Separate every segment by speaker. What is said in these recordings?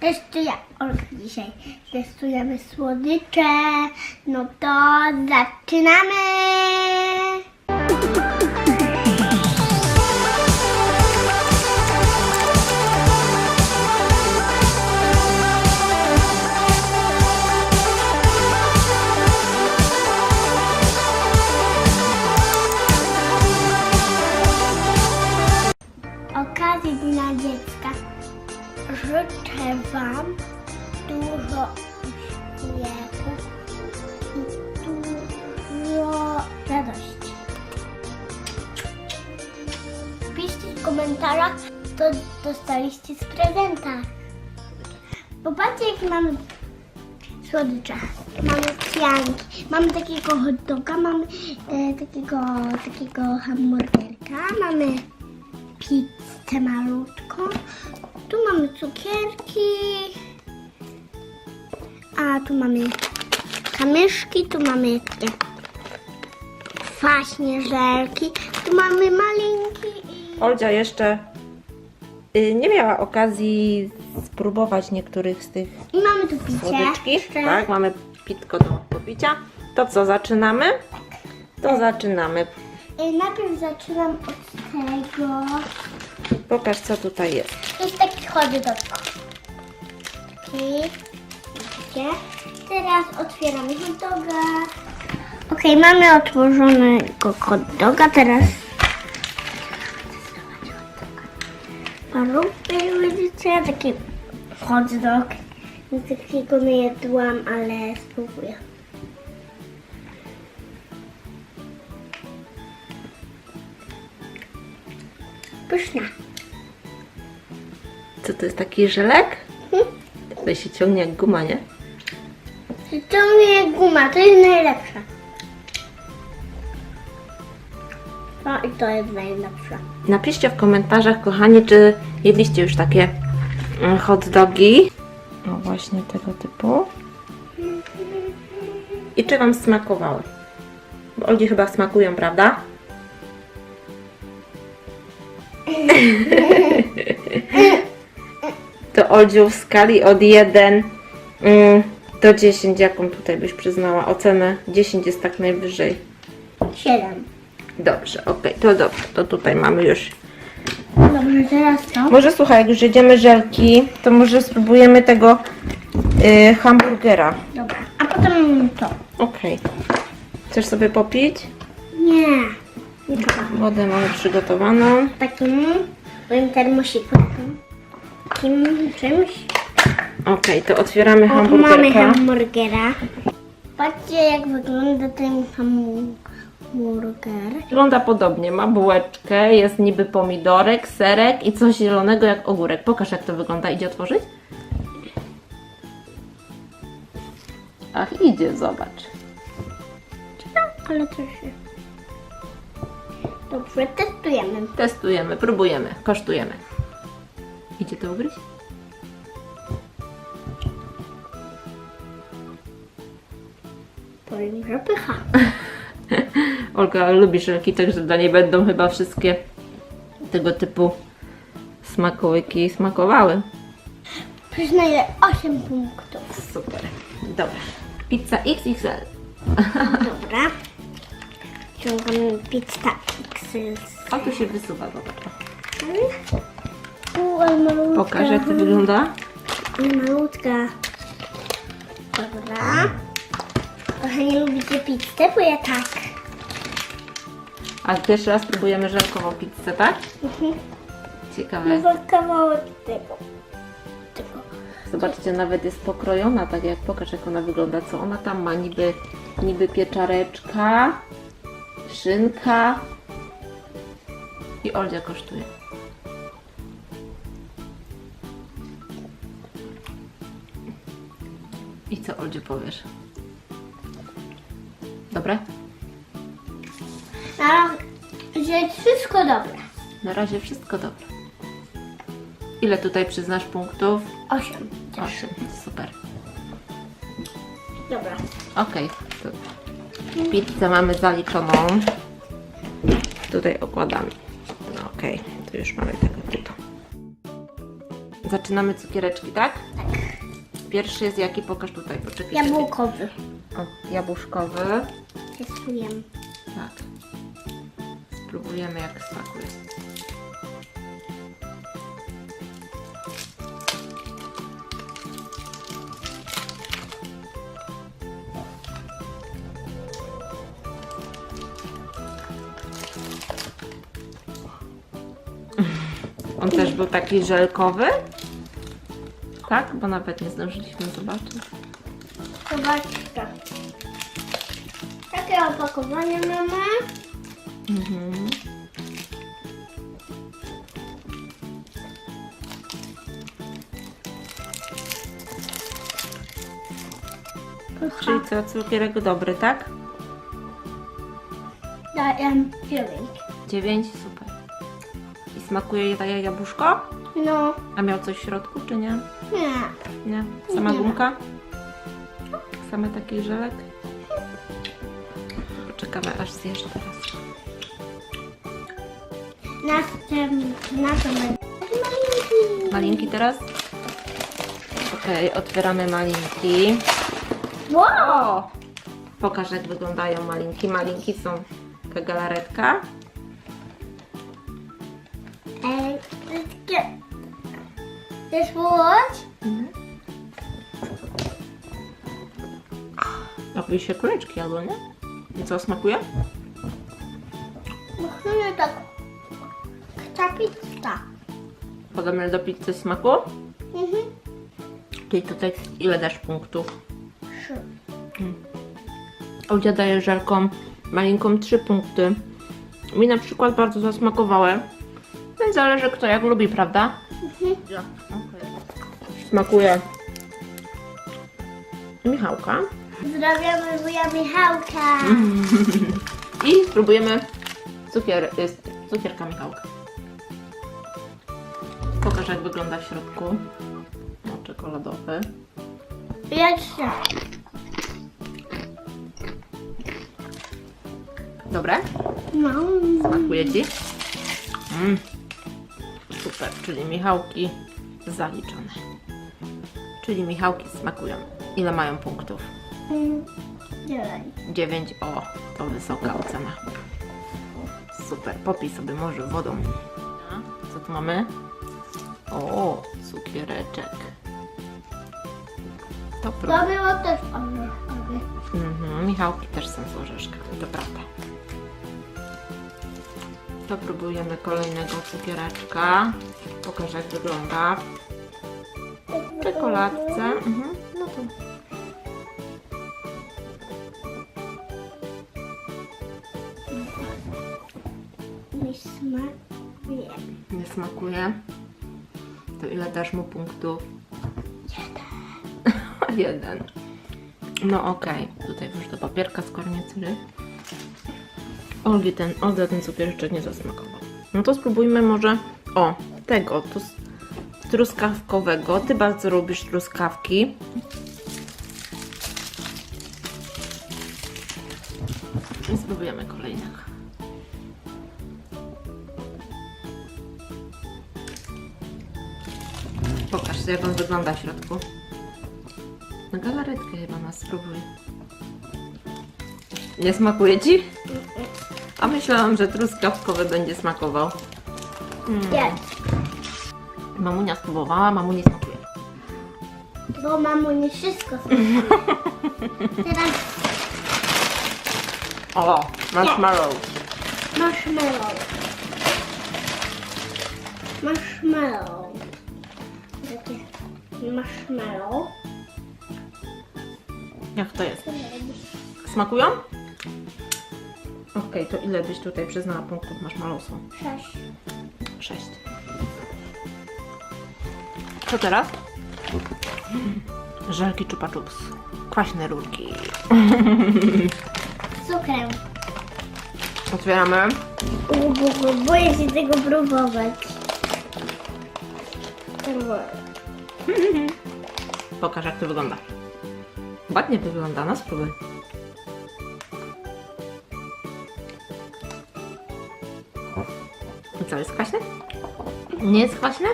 Speaker 1: Testuję, Olga dzisiaj testujemy słodycze. No to zaczynamy! Życzę Wam dużo uśmiechu i dużo radości. Piszcie w komentarzach, co dostaliście z prezenta. Popatrzcie, jakie mamy słodycze. Mamy pianki, mamy takiego hot doga, mamy e, takiego, takiego hamburgerka, mamy pizzę malutką. Tu mamy cukierki. A tu mamy kamyszki, tu mamy takie kwaśnie żelki. Tu mamy malinki i...
Speaker 2: Oldzia jeszcze y, nie miała okazji spróbować niektórych z tych
Speaker 1: I mamy tu picie.
Speaker 2: słodyczki.
Speaker 1: jeszcze.
Speaker 2: Tak, mamy pitko do popicia. To co, zaczynamy? To zaczynamy.
Speaker 1: I najpierw zaczynam od tego.
Speaker 2: Pokaż co tutaj jest.
Speaker 1: To jest taki hot dog. Taki. Widzicie? Teraz otwieramy hot doga. Ok, mamy otworzonego hot doga. Teraz parówki, widzicie? Taki hot dog. Nic takiego nie jadłam, ale spróbuję. Pyszna.
Speaker 2: Co to jest taki żelek?
Speaker 1: Mhm.
Speaker 2: Tutaj się ciągnie jak guma, nie?
Speaker 1: To nie guma, to jest najlepsza. No i to jest najlepsza.
Speaker 2: Napiszcie w komentarzach, kochani, czy jedliście już takie mm, hot dogi. No właśnie tego typu. I czy Wam smakowały? Bo Oldzi chyba smakują, prawda? To Oldziu w skali od 1 mm, do 10, jaką tutaj byś przyznała ocenę? 10 jest tak najwyżej.
Speaker 1: Siedem.
Speaker 2: Dobrze, okej, to dobrze. To tutaj mamy już
Speaker 1: Dobrze, teraz to.
Speaker 2: może słuchaj, jak już jedziemy żelki, to może spróbujemy tego y, hamburgera.
Speaker 1: Dobra, a potem to.
Speaker 2: Okej. Chcesz sobie popić?
Speaker 1: Nie. Nie trzeba.
Speaker 2: Wodę mamy przygotowaną.
Speaker 1: Takim moim termosiku. Takim czymś.
Speaker 2: Okej, to otwieramy
Speaker 1: O, mamy hamburgera. Patrzcie jak wygląda ten hamburger.
Speaker 2: Wygląda podobnie. Ma bułeczkę, jest niby pomidorek, serek i coś zielonego jak ogórek. Pokaż jak to wygląda. Idzie otworzyć? Ach, idzie, zobacz.
Speaker 1: Ale to się... Dobrze, testujemy.
Speaker 2: Testujemy, próbujemy, kosztujemy. Idzie to ugryźć?
Speaker 1: Powiem, że pycha.
Speaker 2: Olga lubi żelki, także dla niej będą chyba wszystkie tego typu smakołyki smakowały.
Speaker 1: Przyznaję 8 punktów.
Speaker 2: Super. Dobra. Pizza XXL.
Speaker 1: Dobra. Ciągam pizza XL.
Speaker 2: O, tu się wysuwa, zobacz.
Speaker 1: Ale malutka.
Speaker 2: Pokaż, jak to wygląda.
Speaker 1: Malutka. Dobra. Kochani, lubicie pizzę? Bo ja tak.
Speaker 2: A pierwszy raz próbujemy żelkową pizzę, tak?
Speaker 1: Mhm.
Speaker 2: Ciekawe.
Speaker 1: Za kawałek tego. Tego.
Speaker 2: Zobaczcie, nawet jest pokrojona, tak jak pokaż, jak ona wygląda. Co ona tam ma? Niby, niby pieczareczka, szynka i Oldzia kosztuje. Co Oldziu powiesz? Dobre?
Speaker 1: Na razie wszystko dobre.
Speaker 2: Na razie wszystko dobre. Ile tutaj przyznasz punktów?
Speaker 1: 8.
Speaker 2: 8. Super.
Speaker 1: Dobra.
Speaker 2: Okej, to pizzę mamy zaliczoną. Tutaj okładamy. No okej, to już mamy tego typu. Zaczynamy cukiereczki, tak?
Speaker 1: Tak.
Speaker 2: Pierwszy jest jaki? Pokaż tutaj, poczekaj. czekaj.
Speaker 1: Jabłkowy.
Speaker 2: O, jabłuszkowy.
Speaker 1: Testujemy.
Speaker 2: Tak. Spróbujemy jak smakuje. On też był taki żelkowy? Tak? Bo nawet nie zdążyliśmy zobaczyć.
Speaker 1: Zobaczcie. Takie opakowanie mamy.
Speaker 2: Mhm. Czyli co, cukierek dobry, tak?
Speaker 1: Daję dziewięć.
Speaker 2: 9, super. I smakuje daje jabłuszko?
Speaker 1: No,
Speaker 2: A miał coś w środku, czy nie?
Speaker 1: Nie.
Speaker 2: Nie? Sama
Speaker 1: Nie.
Speaker 2: gumka? Same taki żelek? Poczekamy aż zjesz teraz.
Speaker 1: Następna to będzie malinki.
Speaker 2: Malinki teraz? Okej, otwieramy malinki.
Speaker 1: Wow!
Speaker 2: O! Pokaż jak wyglądają malinki. Malinki są taka galaretka.
Speaker 1: Chcesz położyć?
Speaker 2: Jakby się kuleczki albo nie? I co, smakuje?
Speaker 1: Musimy tak... Ta pizza.
Speaker 2: Podobne do pizzy smaku?
Speaker 1: Mhm.
Speaker 2: Czyli tutaj ile dasz punktów?
Speaker 1: Trzy.
Speaker 2: Olcia daje żelkom malinką 3 punkty. Mi na przykład bardzo zasmakowały. Więc zależy kto jak lubi, prawda?
Speaker 1: Mhm.
Speaker 2: Smakuje Michałka.
Speaker 1: Pozdrawiamy wuja Michałka.
Speaker 2: I spróbujemy cukier, jest cukierka Michałka. Pokaż jak wygląda w środku. O, czekoladowy.
Speaker 1: Jeszcze.
Speaker 2: Dobre?
Speaker 1: No.
Speaker 2: Smakuje Ci? Mm. Super, czyli Michałki zaliczone. Czyli Michałki smakują. Ile mają punktów?
Speaker 1: Dziewięć.
Speaker 2: 9. O, to wysoka ocena. Super, popij sobie może wodą. A, Co tu mamy? O, cukiereczek. To
Speaker 1: To było też orzeszkowe.
Speaker 2: Mhm, Michałki też są z orzeszkami, to prawda. To próbujemy kolejnego cukiereczka. Pokażę jak wygląda. W czekoladce. Mhm, no to
Speaker 1: Mi smakuje.
Speaker 2: nie smakuje. To ile dasz mu punktów? Jeden. Jeden. No okej, tutaj wrzuć do papierka z kornicyry. Olgi ten, Olga ten cukiereczek nie zasmakował. No to spróbujmy może, o, tego, tu s- truskawkowego. Ty bardzo lubisz truskawki. I spróbujemy kolejnego. Pokaż, jak on wygląda w środku. Na galaretkę chyba nas spróbuj. Nie smakuje Ci? A myślałam, że truskawkowy będzie smakował. Mm. Mamunia spróbowała, mamu nie smakuje.
Speaker 1: Bo mamo nie wszystko smakuje. Teraz
Speaker 2: O, marshmallow.
Speaker 1: marshmallow. Marshmallow. Takie marshmallow.
Speaker 2: Jak to jest? Smakują? Okej, to ile byś tutaj przyznała punktów marshmallowsu?
Speaker 1: Sześć.
Speaker 2: Sześć. Co teraz? Żelki chupa chups. Kwaśne rurki.
Speaker 1: Cukrem.
Speaker 2: Otwieramy.
Speaker 1: U, bu, bu, boję się tego próbować.
Speaker 2: Pokaż jak to wygląda. Ładnie wygląda, no spróbuj. I co, jest kwaśne? Nie jest kwaśne?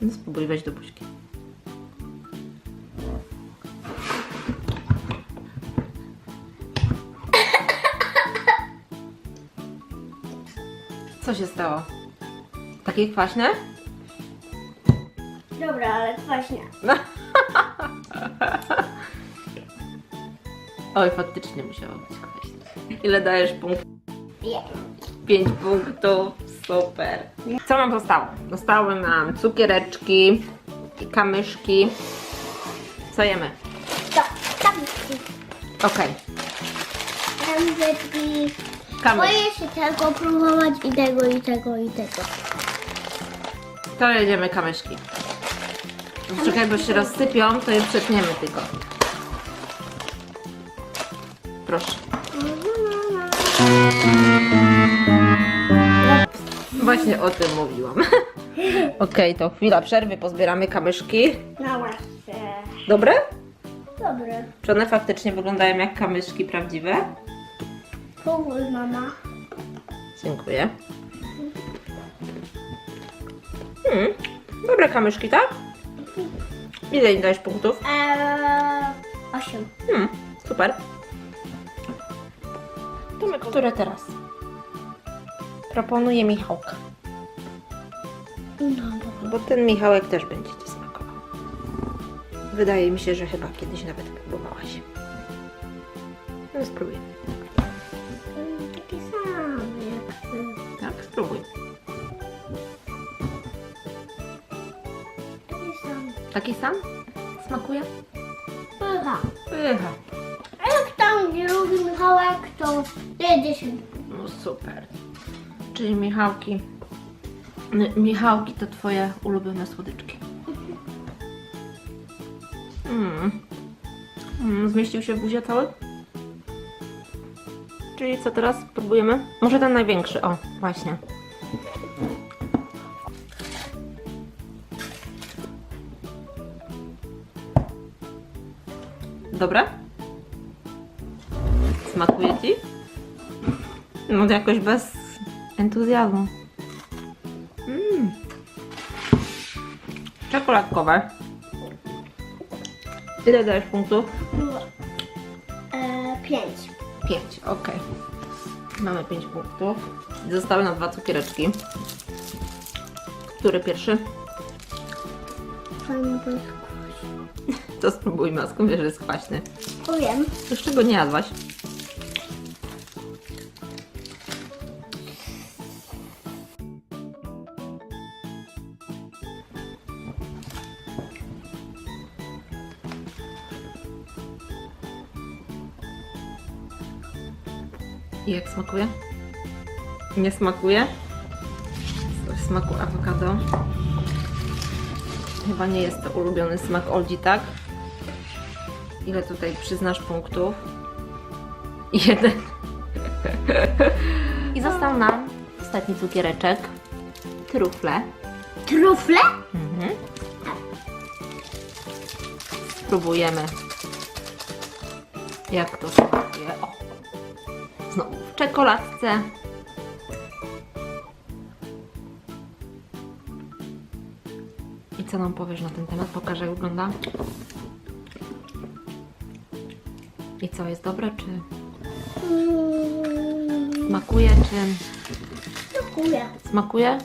Speaker 2: No spróbuj wejść do buźki. Co się stało? Takie kwaśne?
Speaker 1: Dobra, ale właśnie.
Speaker 2: Oj, faktycznie musiało być kwaśne. Ile dajesz punkt?
Speaker 1: Nie.
Speaker 2: 5 punktów. Super. Co nam zostało? Zostały nam cukiereczki i kamyszki. Co jemy?
Speaker 1: To, tam
Speaker 2: Okej.
Speaker 1: Kędzeczki.
Speaker 2: Kamysz.
Speaker 1: Boję się tego próbować i tego, i tego, i tego.
Speaker 2: To jedziemy kamyszki. Czekaj, bo się rozsypią, to je przetniemy tylko. Proszę. Właśnie o tym mówiłam. Okej, to chwila przerwy, pozbieramy kamyszki.
Speaker 1: No właśnie.
Speaker 2: Dobre?
Speaker 1: Dobre.
Speaker 2: Czy one faktycznie wyglądają jak kamyszki prawdziwe?
Speaker 1: Powól, mama.
Speaker 2: Dziękuję. Hmm, dobre kamyszki, tak? Ile im dajesz punktów?
Speaker 1: Eee, osiem.
Speaker 2: Hmm, super. To my, które teraz? Proponuję Michałka,
Speaker 1: No dobra.
Speaker 2: bo ten Michałek też będzie Ci smakował. Wydaje mi się, że chyba kiedyś nawet próbowałaś. No spróbuj.
Speaker 1: Taki sam jak ty.
Speaker 2: Tak, spróbuj.
Speaker 1: Taki sam.
Speaker 2: Taki sam? Smakuje?
Speaker 1: Pycha.
Speaker 2: Pycha.
Speaker 1: A jak tam nie lubi Michałek, to jedzie się.
Speaker 2: No super. Czyli Michałki. Michałki to Twoje ulubione słodyczki. Mm. Mm, zmieścił się w buzie cały? Czyli co teraz próbujemy? Może ten największy, o, właśnie. Dobre? Smakuje Ci? No jakoś bez entuzjazmu. Mm. Czekoladkowe. Ile dajesz punktów?
Speaker 1: Eee, pięć.
Speaker 2: 5, ok. Mamy 5 punktów. Zostały nam dwa cukiereczki. Który pierwszy?
Speaker 1: To jest.
Speaker 2: To spróbujmy, a skąd wiesz, że jest kwaśny?
Speaker 1: Powiem.
Speaker 2: Jeszcze go nie jadłaś. Jak smakuje? Nie smakuje? W smaku awokado. Chyba nie jest to ulubiony smak Oldzi, tak? Ile tutaj przyznasz punktów? Jeden. I został nam ostatni cukiereczek. Trufle.
Speaker 1: Trufle?
Speaker 2: Mhm. Spróbujemy. Jak to smakuje. O. Znowu w czekoladce. I co nam powiesz na ten temat? Pokażę jak wygląda. I co, jest dobre, czy smakuje, czy...
Speaker 1: Dziękuję.
Speaker 2: Smakuje?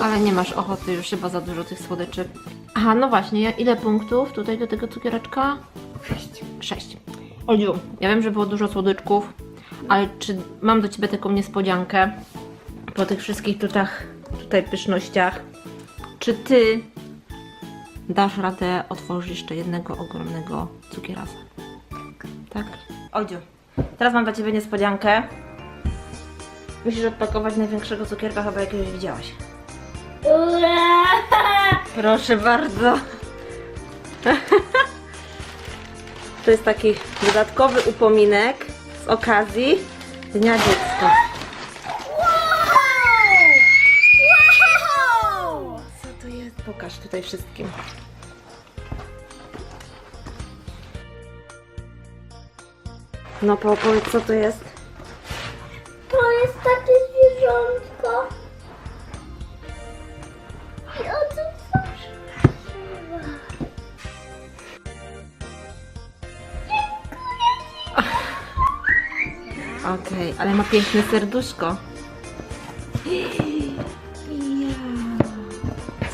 Speaker 2: Ale nie masz ochoty już chyba za dużo tych słodyczy. Aha, no właśnie, ile punktów tutaj do tego cukiereczka?
Speaker 1: Sześć.
Speaker 2: 6. Oldziu, ja wiem, że było dużo słodyczków, ale czy mam do Ciebie taką niespodziankę po tych wszystkich tutaj, tutaj pysznościach? Czy Ty dasz radę otworzyć jeszcze jednego ogromnego cukierasa? Tak? Oldziu, teraz mam dla Ciebie niespodziankę. Musisz odpakować największego cukierka, chyba jakiegoś widziałaś.
Speaker 1: Ura!
Speaker 2: Proszę bardzo. To jest taki dodatkowy upominek z okazji Dnia Dziecka. Co to jest? Pokaż tutaj wszystkim. No po opowiedz co to jest. Ale ma piękne serduszko.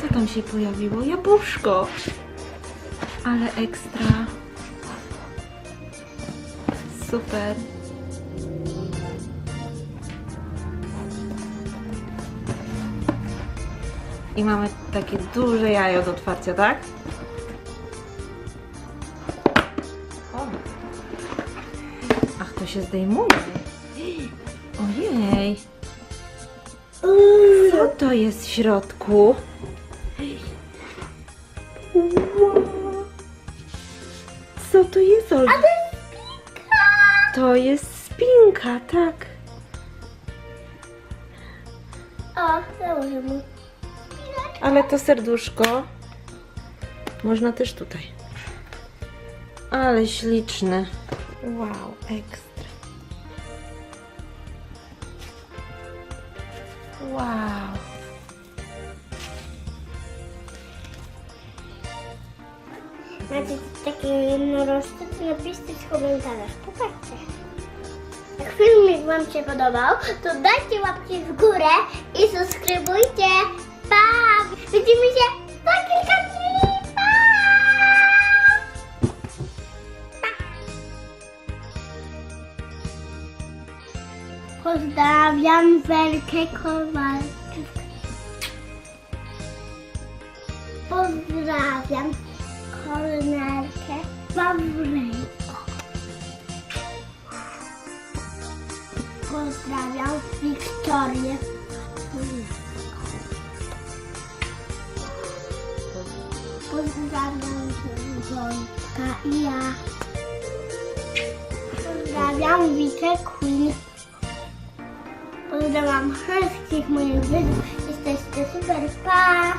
Speaker 2: Co tam się pojawiło? Jabłuszko. Ale ekstra. Super. I mamy takie duże jajo do otwarcia, tak? Ach, to się zdejmuje. Ojej. Co to jest w środku? Co to jest, Olga? To jest spinka, tak.
Speaker 1: O, założę mu.
Speaker 2: Ale to serduszko można też tutaj. Ale śliczne. Wow, ekstra. Wow.
Speaker 1: Macie takie jednorożce, to napiszcie w komentarzach. Popatrzcie. Jak filmik Wam się podobał, to dajcie łapki w górę i subskrybujcie. Pa! Widzimy się Pozdrawiam Werkę Kowalczyk. Pozdrawiam Kornelkę Wawryjko. Pozdrawiam Wiktorię. Pozdrawiam Wojtka i ja. Pozdrawiam Wikę Queen. Pozdrawiam wszystkich moich widzów. Jesteście super. Pa!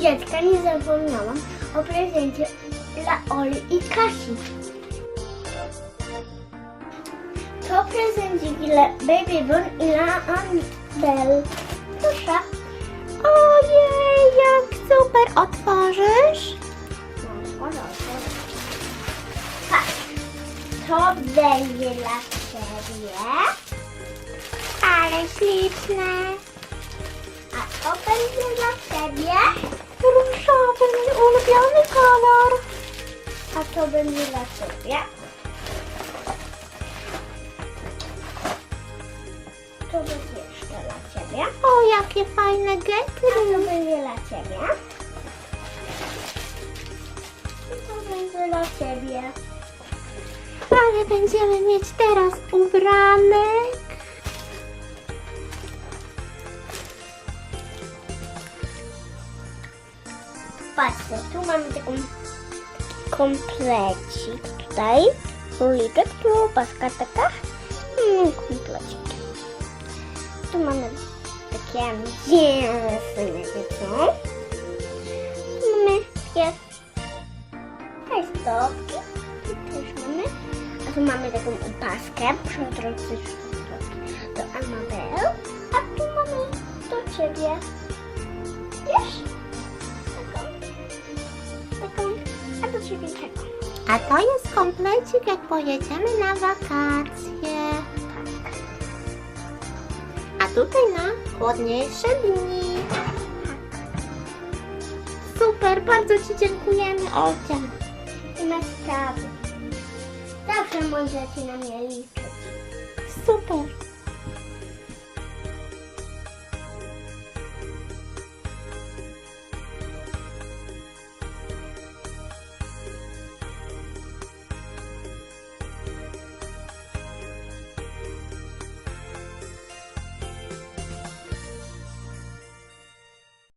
Speaker 1: Dziecka nie zapomniałam o prezencie dla Oli i Kasi. To prezencik dla Baby Born i dla Annabelle. Proszę.
Speaker 3: Ojej, jak super! Otworzysz?
Speaker 1: To będzie dla Ciebie,
Speaker 3: Ale śliczne!
Speaker 1: a to będzie dla Ciebie,
Speaker 3: Różowy, mój ulubiony kolor!
Speaker 1: a to będzie dla Ciebie. To będzie jeszcze dla Ciebie.
Speaker 3: O, jakie fajne
Speaker 1: A
Speaker 3: getry!
Speaker 1: to będzie dla Ciebie. To będzie dla Ciebie.
Speaker 3: Ale będziemy mieć teraz ubranek!
Speaker 1: Patrzcie, tu mamy taką komplecik tutaj. Króliczek, tu opaska taka. Mm, komplecik. Tu mamy takie dżinsy, wiecie? Tu mamy takie rajstopki. Tu mamy taką opaskę przezroczystą do Annabelle. A tu mamy do Ciebie. Wiesz? Taką. Taką. A do Ciebie taką.
Speaker 3: A to jest komplecik, jak pojedziemy na wakacje. A tutaj na chłodniejsze dni. Super, bardzo Ci dziękujemy, Olcia.
Speaker 1: I na sprawy. Zawsze możecie na mnie liczyć.
Speaker 3: Super.